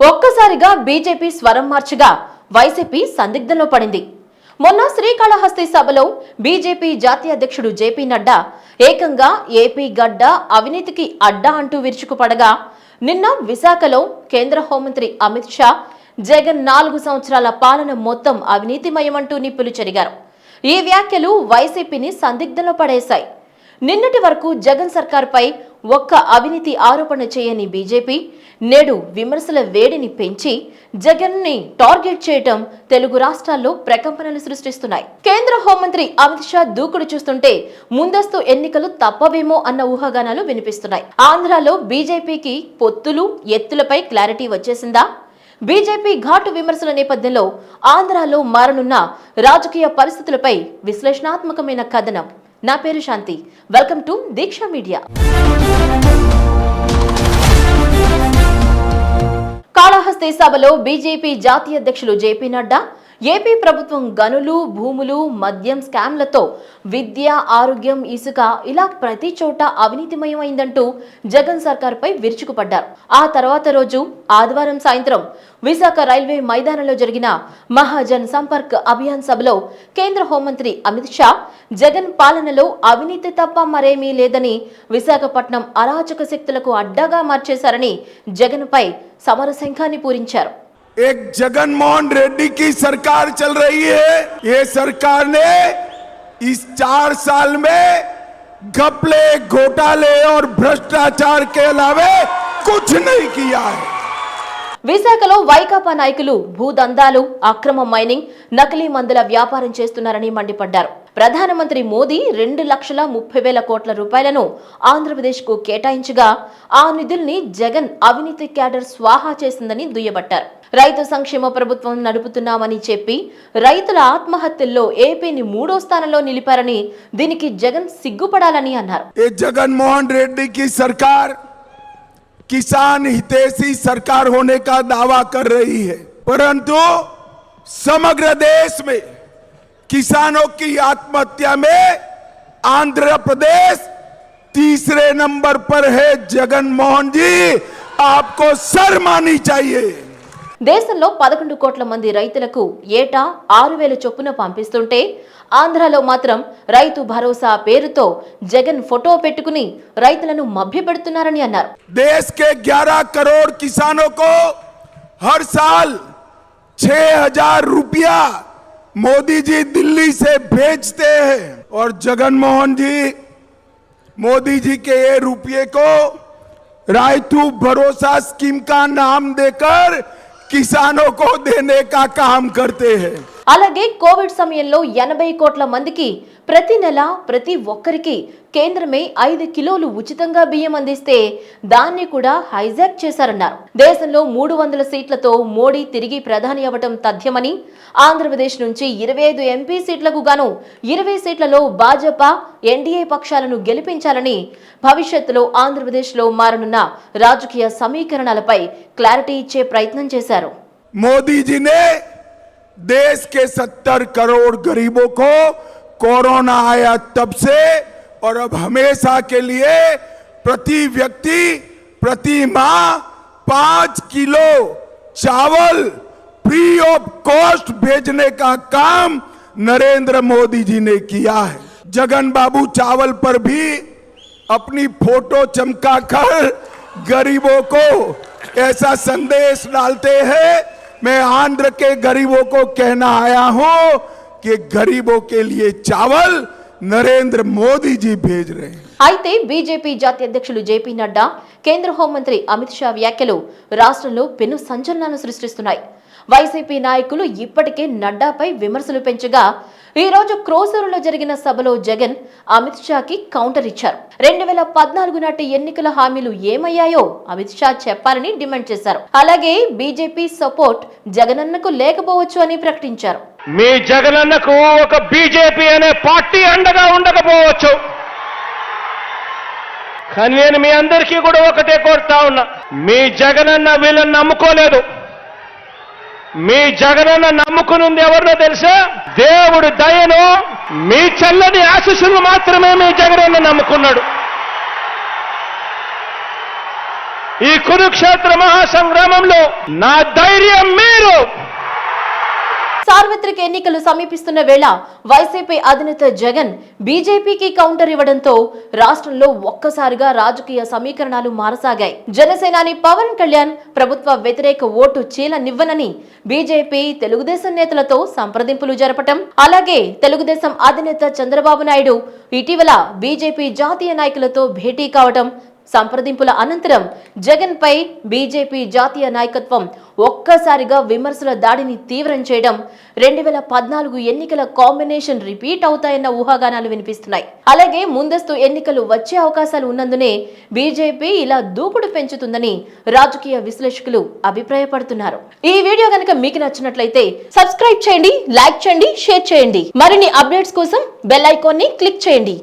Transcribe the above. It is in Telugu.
ఒక్కసారిగా బీజేపీ స్వరం మార్చగా వైసీపీ సందిగ్ధంలో పడింది. మొన్న శ్రీకాళహస్తి సభలో బీజేపీ జాతీయ అధ్యక్షుడు జేపీ నడ్డా ఏకంగా ఏపీ గడ్డ అవినీతికి అడ్డా అంటూ విరుచుకుపడగా నిన్న విశాఖలో కేంద్ర హోంమంత్రి అమిత్ షా జగన్ నాలుగు సంవత్సరాల పాలన మొత్తం అవినీతిమయమంటూ నిప్పులు చెరిగారు. ఈ వ్యాఖ్యలు వైసీపీని సందిగ్ధంలో పడేశాయి. నిన్నటి వరకు జగన్ సర్కార్పై ఒక్క అవినీతి ఆరోపణ చేయని బీజేపీ నేడు విమర్శల వేడిని పెంచి జగన్ని టార్గెట్ చేయటం తెలుగు రాష్ట్రాల్లో ప్రకంపనలు సృష్టిస్తున్నాయి. కేంద్ర హోంమంత్రి అమిత్ షా దూకుడు చూస్తుంటే ముందస్తు ఎన్నికలు తప్పవేమో అన్న ఊహాగానాలు వినిపిస్తున్నాయి. ఆంధ్రాలో బీజేపీకి పొత్తులు ఎత్తులపై క్లారిటీ వచ్చేసిందా? బీజేపీ ఘాటు విమర్శల నేపథ్యంలో ఆంధ్రాలో మారనున్న రాజకీయ పరిస్థితులపై విశ్లేషణాత్మకమైన కథనం. నా పేరు Shanti. Welcome to Deeksha media. Kalahasti సభలో బీజేపీ జాతీయ అధ్యక్షులు జేపీ నడ్డా ఏపీ ప్రభుత్వం గనులు భూములు మద్యం స్కామ్లతో విద్య ఆరోగ్యం ఇసుక ఇలా ప్రతి చోట అవినీతిమయమైందంటూ జగన్ సర్కార్పై విరుచుకుపడ్డారు. ఆ తర్వాత రోజు ఆదివారం సాయంత్రం విశాఖ రైల్వే మైదానంలో జరిగిన మహాజన్ సంపర్క్ అభియాన్ సభలో కేంద్ర హోంమంత్రి అమిత్ షా జగన్ పాలనలో అవినీతి తప్ప మరేమీ లేదని విశాఖపట్నం అరాచక శక్తులకు అడ్డాగా మార్చేశారని జగన్పై సమరశంఖాన్ని పూరించారు. एक जगन मोहन रेड्डी की सरकार चल रही है ये सरकार ने इस चार साल में घपले घोटाले और भ्रष्टाचार के अलावे कुछ नहीं किया है విశాఖలో వైకాపా నాయకులు భూదందాలు అక్రమ మైనింగ్ నకిలీ మందుల వ్యాపారం చేస్తున్నారని మండిపడ్డారు ప్రధానమంత్రి మోదీ రెండు లక్షల ముప్పై వేల కోట్ల రూపాయలను ఆంధ్రప్రదేశ్ కు కేటాయించగా ఆ నిధుల్ని జగన్ అవినీతి క్యాడర్ స్వాహా చేసిందని దుయ్యబట్టారు రైతు సంక్షేమ ప్రభుత్వం నడుపుతున్నామని చెప్పి రైతుల ఆత్మహత్యల్లో ఏపీని మూడో స్థానంలో నిలిపారని దీనికి జగన్ సిగ్గుపడాలని అన్నారు ये जगन मोहन रेड्डी की सरकार किसान हितैषी सरकार होने का दावा कर रही है परंतु समग्र देश में किसानों की आत्महत्या में आंध्र प्रदेश तीसरे नंबर पर है जगन मोहन जी आपको शर्म आनी चाहिए దేశంలో పదకొండు కోట్ల మంది రైతులకు ఏటా ఆరు వేల చొప్పున పంపిస్తుంటే ఆంధ్రాలో మాత్రం రైతు భరోసా పేరుతో జగన్ ఫోటో పెట్టుకుని రైతులను మభ్యపెడుతున్నారని అన్నారు देश के 11 करोड़ किसानों को हर साल 6000 रुपया मोदी जी दिल्ली से भेजते हैं और जगनमोहन जी मोदी जी के ये रुपये को रायतू भरोसा स्कीम का नाम देकर किसानों को देने का काम करते हैं। అలాగే కోవిడ్ సమయంలో ఎనభై కోట్ల మందికి ప్రతి నెల ప్రతి ఒక్కరికి కేంద్రమే ఐదు కిలోలు ఉచితంగా బియ్యం అందిస్తే దాన్ని కూడా హైజాక్ చేశారన్నారు. దేశంలో మూడు వందల సీట్లతో మోడీ తిరిగి ప్రధాని అవ్వటం తథ్యమని ఆంధ్రప్రదేశ్ నుంచి ఇరవై ఐదు ఎంపీ సీట్లకు గాను ఇరవై సీట్లలో భాజపా ఎన్డీఏ పక్షాలను గెలిపించాలని భవిష్యత్తులో ఆంధ్రప్రదేశ్లో మారనున్న రాజకీయ సమీకరణాలపై క్లారిటీ ఇచ్చే ప్రయత్నం చేశారు. మోదీజీనే देश के 70 करोड़ गरीबों को कोरोना आया तब से, और अब हमेशा के लिए प्रति व्यक्ति, प्रति माह पाँच किलो चावल फ्री ऑफ़ कॉस्ट भेजने का काम नरेंद्र मोदी जी ने किया है। जगन बाबू चावल पर भी अपनी फ़ोटो चमका कर गरीबों को ऐसा संदेश डालते हैं मैं आंध्र के गरीबों को कहना आया हूं कि गरीबों के लिए चावल नरेंद्र मोदी जी भेज रहे हैं అయితే బీజేపీ జాతీయ అధ్యక్షులు జేపీ నడ్డా కేంద్ర హోంమంత్రి అమిత్ షా వ్యాఖ్యలు రాష్ట్రంలో పెను సంచలనాలు సృష్టిస్తున్నాయి వైసీపీ నాయకులు ఇప్పటికే నడ్డాపై విమర్శలు పెంచగా ఈ రోజు క్రోసరులో జరిగిన సభలో జగన్ అమిత్ షాకి కౌంటర్ ఇచ్చారు. రెండు వేల పద్నాలుగు నాటి ఎన్నికల హామీలు ఏమయ్యాయో అమిత్ షా చెప్పాలని డిమాండ్ చేశారు. అలాగే బీజేపీ సపోర్ట్ జగనన్నకు లేకపోవచ్చు అని ప్రకటించారు. మీ జగనన్నకు ఒక బీజేపీ అనే పార్టీ అండగా ఉండకపోవచ్చు. కానీ నేను మీ అందరికీ కూడా ఒకటే కోరుతా ఉన్నా మీ జగనన్న వీళ్ళని నమ్ముకోలేదు. మీ జగనన్న నమ్ముకునుంది ఎవరినో తెలుసా? దేవుడు దయను మీ చల్లని ఆశీస్సులు మాత్రమే మీ జగనన్న నమ్ముకున్నాడు. ఈ కురుక్షేత్ర మహాసంగ్రామంలో నా ధైర్యం మీరు. సార్వత్రిక ఎన్నికలు సమీపిస్తున్న వేళ వైసీపీ అధినేత జగన్ బీజేపీకి కౌంటర్ ఇవ్వడంతో రాష్ట్రంలో ఒక్కసారిగా రాజకీయ సమీకరణాలు మారసాగాయి. జనసేనాని పవన్ కళ్యాణ్ ప్రభుత్వ వ్యతిరేక ఓటు చీలనివ్వనని బీజేపీ తెలుగుదేశం నేతలతో సంప్రదింపులు జరపటం అలాగే తెలుగుదేశం అధినేత చంద్రబాబు నాయుడు ఇటీవల బీజేపీ జాతీయ నాయకులతో భేటీ కావటం సంప్రదింపుల అనంతరం జగన్ పై బీజేపీ జాతీయ నాయకత్వం ఒక్కసారిగా విమర్శల దాడిని తీవ్రం చేయడం రెండు వేల పద్నాలుగు ఎన్నికల కాంబినేషన్ రిపీట్ అవుతాయన్న ఊహాగానాలు వినిపిస్తున్నాయి. అలాగే ముందస్తు ఎన్నికలు వచ్చే అవకాశాలు ఉన్నందునే బీజేపీ ఇలా దూకుడు పెంచుతుందని రాజకీయ విశ్లేషకులు అభిప్రాయపడుతున్నారు. ఈ వీడియో కనుక మీకు నచ్చినట్లయితే సబ్స్క్రైబ్ చేయండి లైక్ చేయండి షేర్ చేయండి. మరిన్ని అప్డేట్స్ కోసం బెల్ ఐకాన్ని క్లిక్ చేయండి.